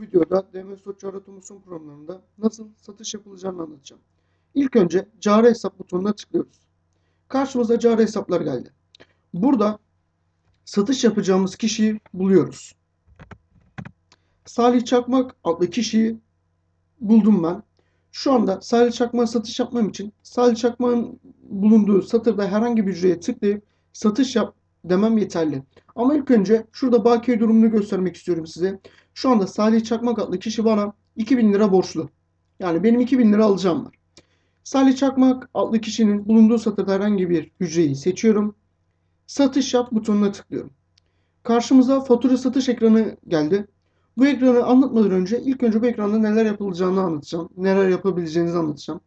videoda DM Soçarı Otomasyon programlarında nasıl satış yapılacağını anlatacağım. İlk önce cari hesap butonuna tıklıyoruz. Karşımıza cari hesaplar geldi. Burada satış yapacağımız kişiyi buluyoruz. Salih Çakmak adlı kişiyi buldum ben. Şu anda Salih Çakmak'a satış yapmam için Salih Çakmak'ın bulunduğu satırda herhangi bir hücreye tıklayıp satış yap demem yeterli. Ama ilk önce şurada bakiye durumunu göstermek istiyorum size. Şu anda Salih Çakmak adlı kişi bana 2000 lira borçlu. Yani benim 2000 lira alacağım var. Salih Çakmak adlı kişinin bulunduğu satırda herhangi bir hücreyi seçiyorum. Satış yap butonuna tıklıyorum. Karşımıza fatura satış ekranı geldi. Bu ekranı anlatmadan önce ilk önce bu ekranda neler yapılacağını anlatacağım. Neler yapabileceğinizi anlatacağım.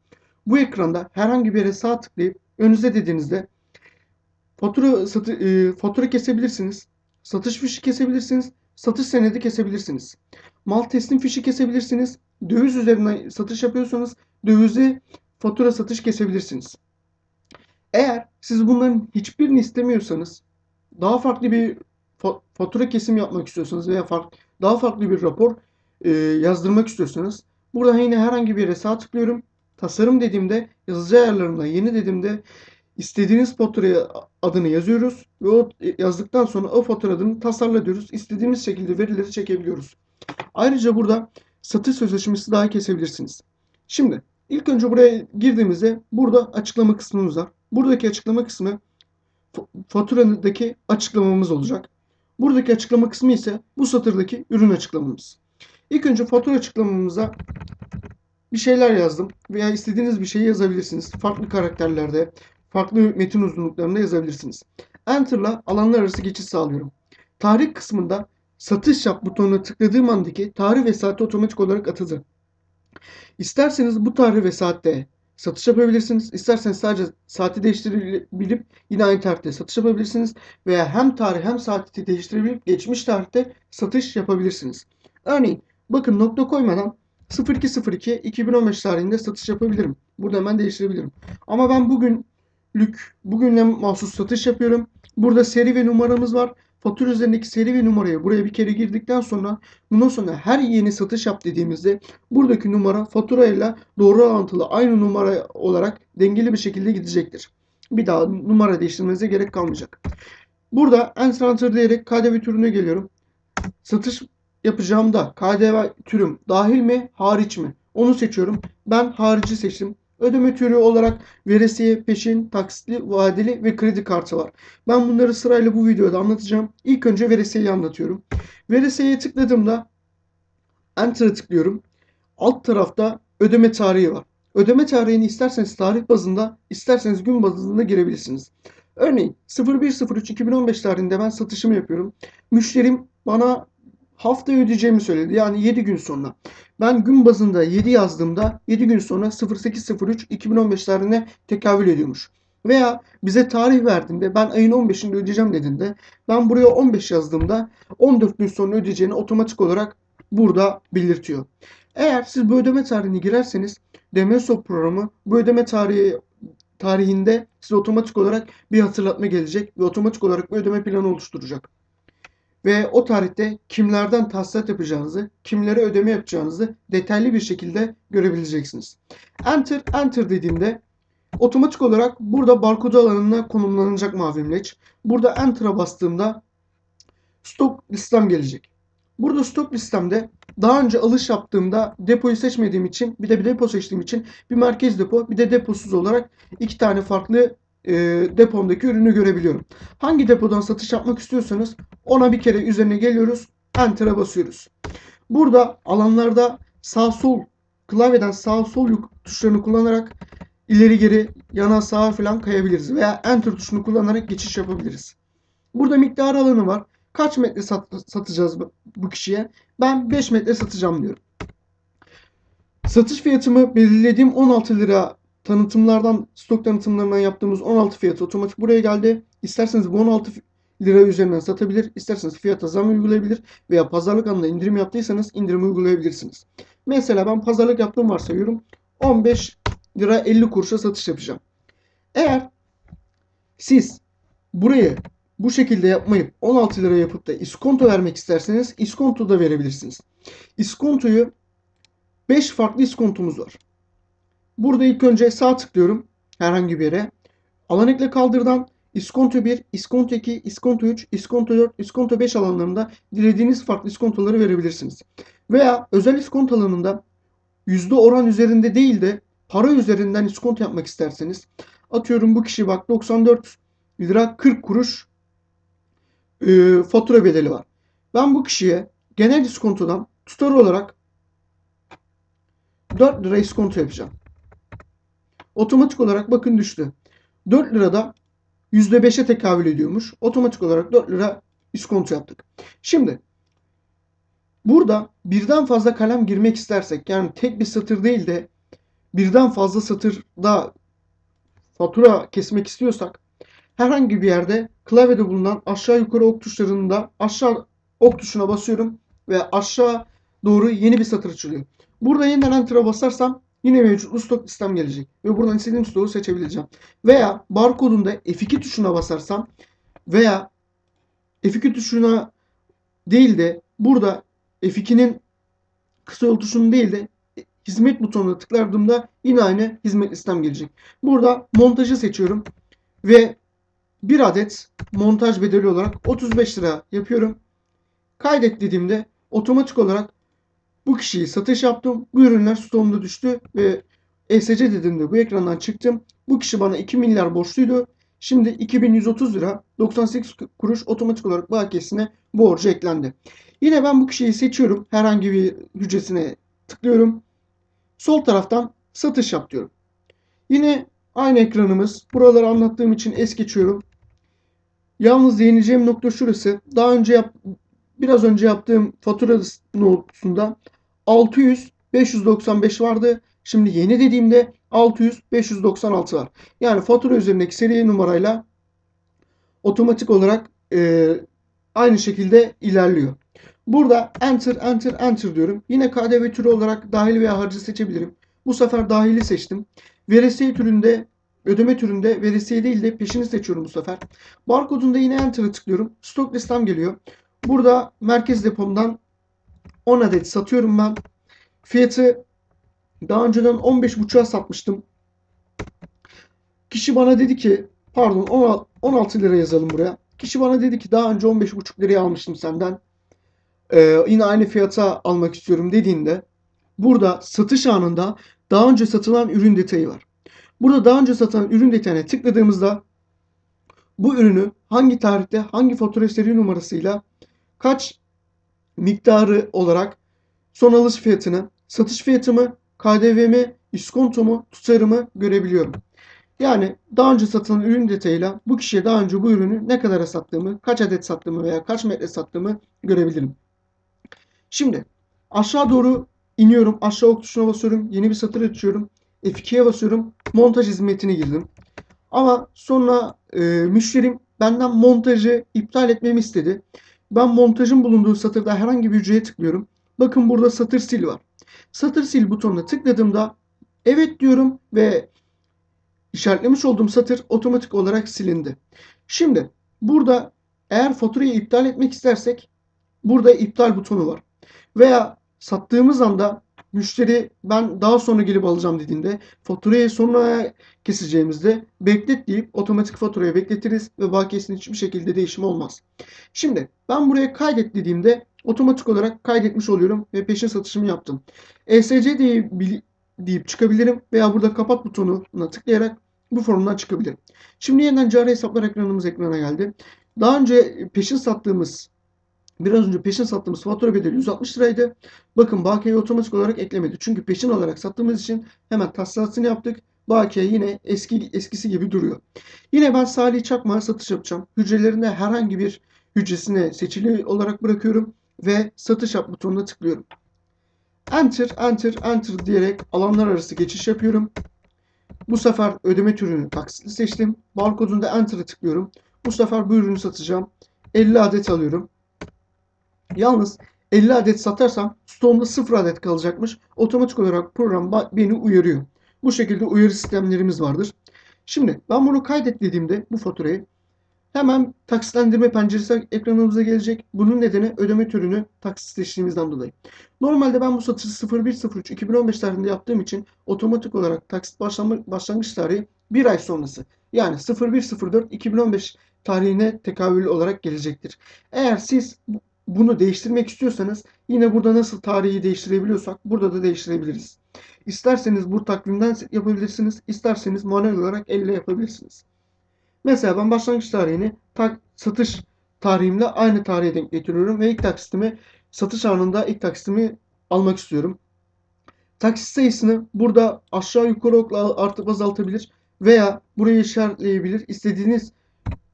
Bu ekranda herhangi bir yere sağ tıklayıp önünüze dediğinizde fatura satı, e, fatura kesebilirsiniz. Satış fişi kesebilirsiniz. Satış senedi kesebilirsiniz. Mal teslim fişi kesebilirsiniz. Döviz üzerinden satış yapıyorsanız dövizi fatura satış kesebilirsiniz. Eğer siz bunların hiçbirini istemiyorsanız daha farklı bir fa- fatura kesim yapmak istiyorsanız veya fark, daha farklı bir rapor e, yazdırmak istiyorsanız burada yine herhangi bir yere sağ tıklıyorum. Tasarım dediğimde yazıcı ayarlarına yeni dediğimde istediğiniz faturaya adını yazıyoruz ve o yazdıktan sonra o fatura adını tasarla diyoruz. İstediğimiz şekilde verileri çekebiliyoruz. Ayrıca burada satış sözleşmesi dahi kesebilirsiniz. Şimdi ilk önce buraya girdiğimizde burada açıklama kısmımız var. Buradaki açıklama kısmı fa- faturadaki açıklamamız olacak. Buradaki açıklama kısmı ise bu satırdaki ürün açıklamamız. İlk önce fatura açıklamamıza bir şeyler yazdım veya istediğiniz bir şeyi yazabilirsiniz. Farklı karakterlerde, farklı metin uzunluklarında yazabilirsiniz. Enter'la alanlar arası geçiş sağlıyorum. Tarih kısmında satış yap butonuna tıkladığım andaki tarih ve saati otomatik olarak atıldı. İsterseniz bu tarih ve saatte satış yapabilirsiniz. İsterseniz sadece saati değiştirebilip yine aynı tarihte satış yapabilirsiniz. Veya hem tarih hem saati değiştirebilip geçmiş tarihte satış yapabilirsiniz. Örneğin bakın nokta koymadan 0202 2015 tarihinde satış yapabilirim. Burada hemen değiştirebilirim. Ama ben bugünlük bugünle mahsus satış yapıyorum. Burada seri ve numaramız var. Fatura üzerindeki seri ve numarayı buraya bir kere girdikten sonra bundan sonra her yeni satış yap dediğimizde buradaki numara faturayla doğru orantılı aynı numara olarak dengeli bir şekilde gidecektir. Bir daha numara değiştirmenize gerek kalmayacak. Burada enter diyerek KDV türüne geliyorum. Satış yapacağımda KDV türüm dahil mi hariç mi? Onu seçiyorum. Ben harici seçtim. Ödeme türü olarak veresiye, peşin, taksitli, vadeli ve kredi kartı var. Ben bunları sırayla bu videoda anlatacağım. İlk önce veresiyeyi anlatıyorum. Veresiyeye tıkladığımda Enter'a tıklıyorum. Alt tarafta ödeme tarihi var. Ödeme tarihini isterseniz tarih bazında, isterseniz gün bazında girebilirsiniz. Örneğin 01.03.2015 tarihinde ben satışımı yapıyorum. Müşterim bana hafta ödeyeceğimi söyledi. Yani 7 gün sonra. Ben gün bazında 7 yazdığımda 7 gün sonra 08.03.2015 tarihine tekabül ediyormuş. Veya bize tarih verdiğinde ben ayın 15'inde ödeyeceğim dediğinde ben buraya 15 yazdığımda 14 gün sonra ödeyeceğini otomatik olarak burada belirtiyor. Eğer siz bu ödeme tarihini girerseniz DMSO programı bu ödeme tarihi tarihinde size otomatik olarak bir hatırlatma gelecek ve otomatik olarak bir ödeme planı oluşturacak. Ve o tarihte kimlerden tahsilat yapacağınızı, kimlere ödeme yapacağınızı detaylı bir şekilde görebileceksiniz. Enter, enter dediğimde otomatik olarak burada barkodu alanına konumlanacak mavi imleç. Burada enter'a bastığımda stok listem gelecek. Burada stok listemde daha önce alış yaptığımda depoyu seçmediğim için bir de bir depo seçtiğim için bir merkez depo bir de deposuz olarak iki tane farklı e, depomdaki ürünü görebiliyorum. Hangi depodan satış yapmak istiyorsanız ona bir kere üzerine geliyoruz. Enter'a basıyoruz. Burada alanlarda sağ sol klavyeden sağ sol tuşlarını kullanarak ileri geri yana sağa falan kayabiliriz. Veya enter tuşunu kullanarak geçiş yapabiliriz. Burada miktar alanı var. Kaç metre sat- satacağız bu, kişiye? Ben 5 metre satacağım diyorum. Satış fiyatımı belirlediğim 16 lira tanıtımlardan, stok tanıtımlarından yaptığımız 16 fiyatı otomatik buraya geldi. İsterseniz bu 16 fi- lira üzerinden satabilir, isterseniz fiyata zam uygulayabilir veya pazarlık anında indirim yaptıysanız indirim uygulayabilirsiniz. Mesela ben pazarlık yaptığım varsayıyorum. 15 lira 50 kuruşa satış yapacağım. Eğer siz burayı bu şekilde yapmayıp 16 lira yapıp da iskonto vermek isterseniz iskonto da verebilirsiniz. İskontoyu 5 farklı iskontomuz var. Burada ilk önce sağ tıklıyorum herhangi bir yere. Alan ekle kaldırdan iskonto 1, iskonto 2, iskonto 3, iskonto 4, iskonto 5 alanlarında dilediğiniz farklı iskontoları verebilirsiniz. Veya özel iskonto alanında yüzde oran üzerinde değil de para üzerinden iskonto yapmak isterseniz atıyorum bu kişi bak 94 lira 40 kuruş e, fatura bedeli var. Ben bu kişiye genel iskontodan tutar olarak 4 lira iskonto yapacağım. Otomatik olarak bakın düştü. 4 lirada %5'e tekabül ediyormuş. Otomatik olarak 4 lira iskonto yaptık. Şimdi burada birden fazla kalem girmek istersek yani tek bir satır değil de birden fazla satırda fatura kesmek istiyorsak herhangi bir yerde klavyede bulunan aşağı yukarı ok tuşlarında aşağı ok tuşuna basıyorum ve aşağı doğru yeni bir satır açılıyor. Burada yeniden enter'a basarsam yine mevcut stok listem gelecek ve buradan istediğim stoğu seçebileceğim. Veya barkodunda F2 tuşuna basarsam veya F2 tuşuna değil de burada F2'nin kısa yol tuşunu değil de hizmet butonuna tıkladığımda yine aynı hizmet listem gelecek. Burada montajı seçiyorum ve bir adet montaj bedeli olarak 35 lira yapıyorum. Kaydet dediğimde otomatik olarak bu kişiyi satış yaptım. Bu ürünler stoğumda düştü ve ESC dediğimde bu ekrandan çıktım. Bu kişi bana 2 milyar borçluydu. Şimdi 2130 lira 98 kuruş otomatik olarak bakiyesine borcu eklendi. Yine ben bu kişiyi seçiyorum. Herhangi bir hücresine tıklıyorum. Sol taraftan satış yap diyorum. Yine aynı ekranımız. Buraları anlattığım için es geçiyorum. Yalnız değineceğim nokta şurası. Daha önce yap, biraz önce yaptığım fatura notusunda 600 595 vardı. Şimdi yeni dediğimde 600 596 var. Yani fatura üzerindeki seri numarayla otomatik olarak e, aynı şekilde ilerliyor. Burada enter enter enter diyorum. Yine KDV türü olarak dahil veya harcı seçebilirim. Bu sefer dahili seçtim. Veresiye türünde ödeme türünde veresiye değil de peşini seçiyorum bu sefer. Barkodunda yine enter'ı tıklıyorum. Stok listem geliyor. Burada merkez depomdan 10 adet satıyorum ben. Fiyatı daha önceden 15.5'a satmıştım. Kişi bana dedi ki pardon 16 lira yazalım buraya. Kişi bana dedi ki daha önce 15.5 liraya almıştım senden. Ee, yine aynı fiyata almak istiyorum dediğinde burada satış anında daha önce satılan ürün detayı var. Burada daha önce satılan ürün detayına tıkladığımızda bu ürünü hangi tarihte hangi fatura seri numarasıyla kaç miktarı olarak son alış fiyatını, satış fiyatımı, KDV'mi, iskontomu, tutarımı görebiliyorum. Yani daha önce satılan ürün detayıyla bu kişiye daha önce bu ürünü ne kadara sattığımı, kaç adet sattığımı veya kaç metre sattığımı görebilirim. Şimdi aşağı doğru iniyorum. Aşağı ok tuşuna basıyorum. Yeni bir satır açıyorum. F2'ye basıyorum. Montaj hizmetine girdim. Ama sonra e, müşterim benden montajı iptal etmemi istedi. Ben montajın bulunduğu satırda herhangi bir hücreye tıklıyorum. Bakın burada satır sil var. Satır sil butonuna tıkladığımda evet diyorum ve işaretlemiş olduğum satır otomatik olarak silindi. Şimdi burada eğer faturayı iptal etmek istersek burada iptal butonu var. Veya sattığımız anda müşteri ben daha sonra gelip alacağım dediğinde faturayı sonra keseceğimizde beklet deyip otomatik faturayı bekletiriz ve bakiyesinin hiçbir şekilde değişim olmaz. Şimdi ben buraya kaydet dediğimde otomatik olarak kaydetmiş oluyorum ve peşin satışımı yaptım. ESC deyip, deyip çıkabilirim veya burada kapat butonuna tıklayarak bu formdan çıkabilirim. Şimdi yeniden cari hesaplar ekranımız ekrana geldi. Daha önce peşin sattığımız Biraz önce peşin sattığımız fatura bedeli 160 liraydı. Bakın bakiyeyi otomatik olarak eklemedi. Çünkü peşin alarak sattığımız için hemen tahsilatını yaptık. Bakiye yine eski eskisi gibi duruyor. Yine ben Salih Çakmak'a satış yapacağım. Hücrelerinde herhangi bir hücresine seçili olarak bırakıyorum ve satış yap butonuna tıklıyorum. Enter, enter, enter diyerek alanlar arası geçiş yapıyorum. Bu sefer ödeme türünü taksitli seçtim. Barkodunda enter'ı tıklıyorum. Bu sefer bu ürünü satacağım. 50 adet alıyorum. Yalnız 50 adet satarsam stoğumda 0 adet kalacakmış. Otomatik olarak program beni uyarıyor. Bu şekilde uyarı sistemlerimiz vardır. Şimdi ben bunu kaydet dediğimde bu faturayı Hemen taksitlendirme penceresi ekranımıza gelecek. Bunun nedeni ödeme türünü taksit seçtiğimizden dolayı. Normalde ben bu satışı 0103 2015 tarihinde yaptığım için otomatik olarak taksit başlangıç tarihi bir ay sonrası. Yani 0104 2015 tarihine tekabül olarak gelecektir. Eğer siz bunu değiştirmek istiyorsanız yine burada nasıl tarihi değiştirebiliyorsak burada da değiştirebiliriz. İsterseniz bu takvimden yapabilirsiniz, isterseniz manuel olarak elle yapabilirsiniz. Mesela ben başlangıç tarihini tak, satış tarihimle aynı tarihe denk getiriyorum ve ilk taksitimi satış anında ilk taksitimi almak istiyorum. Taksit sayısını burada aşağı yukarı okla artıp azaltabilir veya burayı işaretleyebilir. İstediğiniz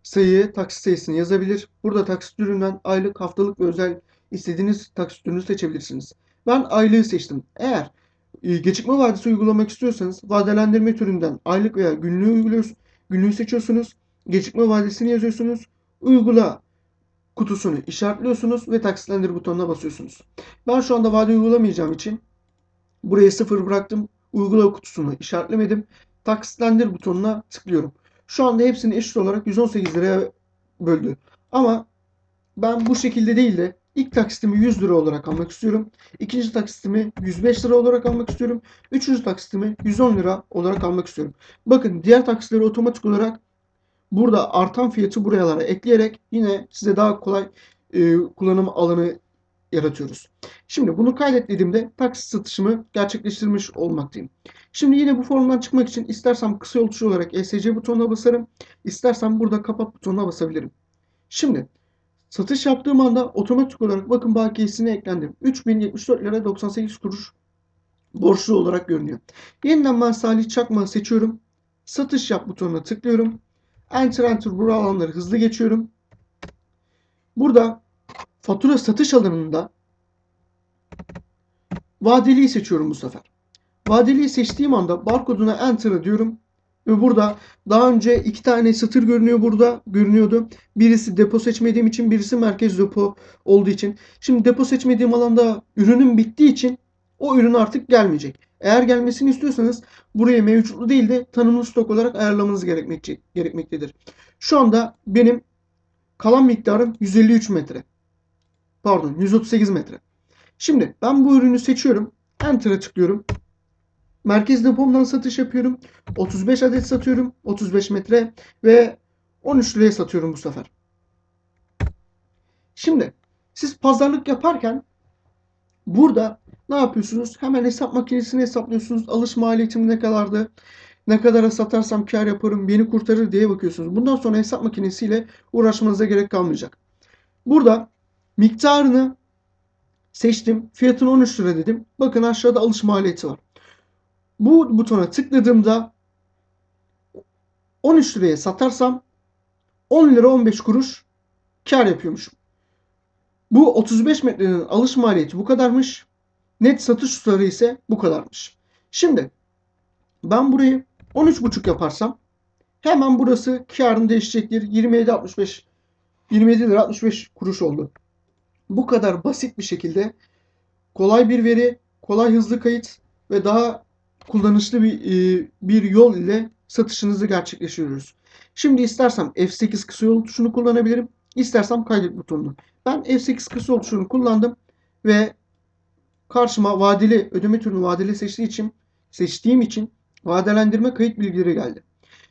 sayıyı taksit sayısını yazabilir. Burada taksit üründen aylık, haftalık ve özel istediğiniz taksit ürünü seçebilirsiniz. Ben aylığı seçtim. Eğer e, gecikme vadesi uygulamak istiyorsanız vadelendirme türünden aylık veya günlüğü uyguluyorsunuz. Günlüğü seçiyorsunuz. Gecikme vadesini yazıyorsunuz. Uygula kutusunu işaretliyorsunuz ve taksitlendir butonuna basıyorsunuz. Ben şu anda vade uygulamayacağım için buraya sıfır bıraktım. Uygula kutusunu işaretlemedim. Taksitlendir butonuna tıklıyorum. Şu anda hepsini eşit olarak 118 liraya böldü. Ama ben bu şekilde değil de ilk taksitimi 100 lira olarak almak istiyorum. İkinci taksitimi 105 lira olarak almak istiyorum. Üçüncü taksitimi 110 lira olarak almak istiyorum. Bakın diğer taksitleri otomatik olarak burada artan fiyatı buralara ekleyerek yine size daha kolay e, kullanım alanı yaratıyoruz. Şimdi bunu kaydet dediğimde taksit satışımı gerçekleştirmiş olmaktayım. Şimdi yine bu formdan çıkmak için istersem kısa yol tuşu olarak ESC butonuna basarım. İstersem burada kapat butonuna basabilirim. Şimdi satış yaptığım anda otomatik olarak bakın bakiyesine eklendim. 3074 lira 98 kuruş borçlu olarak görünüyor. Yeniden ben Salih Çakma seçiyorum. Satış yap butonuna tıklıyorum. Enter enter bu alanları hızlı geçiyorum. Burada fatura satış alanında vadeliyi seçiyorum bu sefer. Vadeliyi seçtiğim anda barkoduna enter'a diyorum. Ve burada daha önce iki tane satır görünüyor burada. Görünüyordu. Birisi depo seçmediğim için birisi merkez depo olduğu için. Şimdi depo seçmediğim alanda ürünüm bittiği için o ürün artık gelmeyecek. Eğer gelmesini istiyorsanız buraya mevcutlu değil de tanımlı stok olarak ayarlamanız gerekmektedir. Şu anda benim kalan miktarım 153 metre. Pardon 138 metre. Şimdi ben bu ürünü seçiyorum. Enter'a tıklıyorum. Merkez depomdan satış yapıyorum. 35 adet satıyorum. 35 metre ve 13 liraya satıyorum bu sefer. Şimdi siz pazarlık yaparken burada ne yapıyorsunuz? Hemen hesap makinesini hesaplıyorsunuz. Alış maliyetim ne kadardı? Ne kadara satarsam kar yaparım, beni kurtarır diye bakıyorsunuz. Bundan sonra hesap makinesiyle uğraşmanıza gerek kalmayacak. Burada miktarını seçtim. Fiyatını 13 lira dedim. Bakın aşağıda alış maliyeti var. Bu butona tıkladığımda 13 liraya satarsam 10 lira 15 kuruş kar yapıyormuşum. Bu 35 metrenin alış maliyeti bu kadarmış. Net satış tutarı ise bu kadarmış. Şimdi ben burayı 13,5 yaparsam hemen burası karım değişecektir. 27.65 27 lira 65 kuruş oldu. Bu kadar basit bir şekilde kolay bir veri, kolay hızlı kayıt ve daha kullanışlı bir, e, bir yol ile satışınızı gerçekleştiriyoruz. Şimdi istersem F8 kısa yol tuşunu kullanabilirim. İstersem kaydet butonunu. Ben F8 kısa yol tuşunu kullandım ve karşıma vadeli ödeme türünü vadeli seçtiği için seçtiğim için vadelendirme kayıt bilgileri geldi.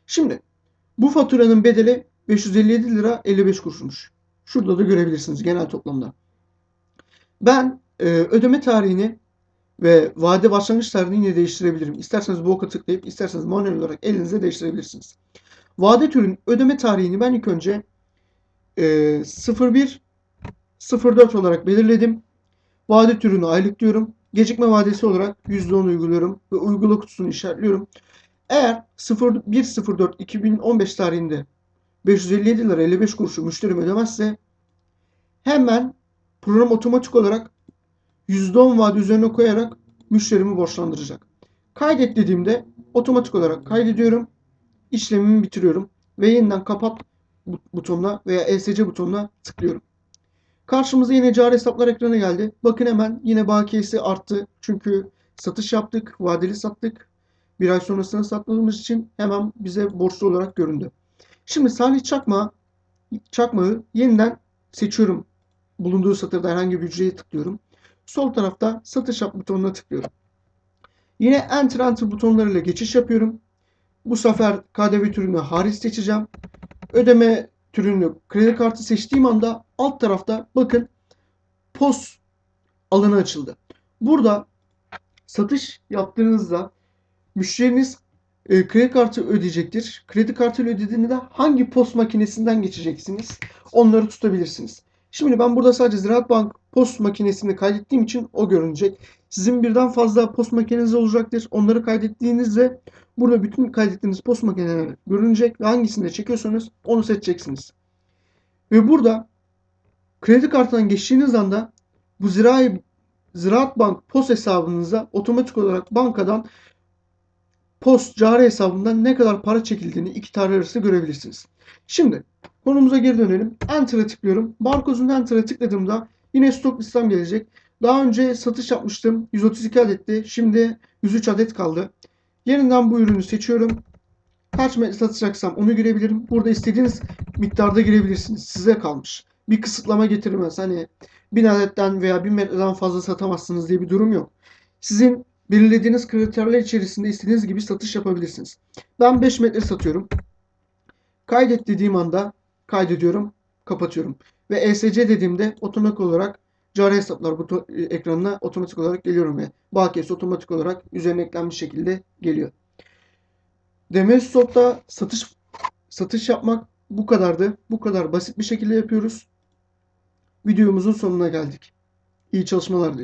Şimdi bu faturanın bedeli 557 lira 55 kuruşmuş. Şurada da görebilirsiniz genel toplamda. Ben e, ödeme tarihini ve vade başlangıç tarihini yine değiştirebilirim. İsterseniz bu oka tıklayıp isterseniz manuel olarak elinizle değiştirebilirsiniz. Vade türün ödeme tarihini ben ilk önce e, 01 04 olarak belirledim. Vade türünü aylık diyorum. Gecikme vadesi olarak %10 uyguluyorum ve uygula kutusunu işaretliyorum. Eğer 01.04 2015 tarihinde 557 lira 55 kuruşu müşterim ödemezse hemen program otomatik olarak %10 vade üzerine koyarak müşterimi borçlandıracak. Kaydet dediğimde otomatik olarak kaydediyorum. işlemimi bitiriyorum ve yeniden kapat butonuna veya ESC butonuna tıklıyorum. Karşımıza yine cari hesaplar ekranı geldi. Bakın hemen yine bakiyesi arttı. Çünkü satış yaptık, vadeli sattık. Bir ay sonrasında sattığımız için hemen bize borçlu olarak göründü. Şimdi Salih Çakma çakmağı yeniden seçiyorum. Bulunduğu satırda herhangi bir hücreye tıklıyorum. Sol tarafta satış yap butonuna tıklıyorum. Yine Enter Enter butonlarıyla geçiş yapıyorum. Bu sefer KDV türünü hariç seçeceğim. Ödeme türünü kredi kartı seçtiğim anda alt tarafta bakın POS alanı açıldı. Burada satış yaptığınızda müşteriniz e, kredi kartı ödeyecektir. Kredi kartıyla ödediğinde hangi POS makinesinden geçeceksiniz? Onları tutabilirsiniz. Şimdi ben burada sadece Ziraat Bank POS makinesini kaydettiğim için o görünecek. Sizin birden fazla POS makineniz olacaktır. Onları kaydettiğinizde burada bütün kaydettiğiniz POS makineleri görünecek ve hangisini de çekiyorsanız onu seçeceksiniz. Ve burada kredi kartından geçtiğiniz anda bu Zirai Ziraat Bank POS hesabınıza otomatik olarak bankadan POS cari hesabından ne kadar para çekildiğini iki tarih arası görebilirsiniz. Şimdi konumuza geri dönelim. Enter'a tıklıyorum. Barkozun Enter'a tıkladığımda yine stok listem gelecek. Daha önce satış yapmıştım. 132 adetti. Şimdi 103 adet kaldı. Yeniden bu ürünü seçiyorum. Kaç metre satacaksam onu girebilirim. Burada istediğiniz miktarda girebilirsiniz. Size kalmış. Bir kısıtlama getirmez. Hani 1000 adetten veya 1000 metreden fazla satamazsınız diye bir durum yok. Sizin belirlediğiniz kriterler içerisinde istediğiniz gibi satış yapabilirsiniz. Ben 5 metre satıyorum. Kaydet dediğim anda kaydediyorum, kapatıyorum. Ve ESC dediğimde otomatik olarak cari hesaplar buton, ekranına otomatik olarak geliyorum ve bakiyesi otomatik olarak üzerine eklenmiş şekilde geliyor. Demir Stop'ta satış satış yapmak bu kadardı. Bu kadar basit bir şekilde yapıyoruz. Videomuzun sonuna geldik. İyi çalışmalar diliyorum.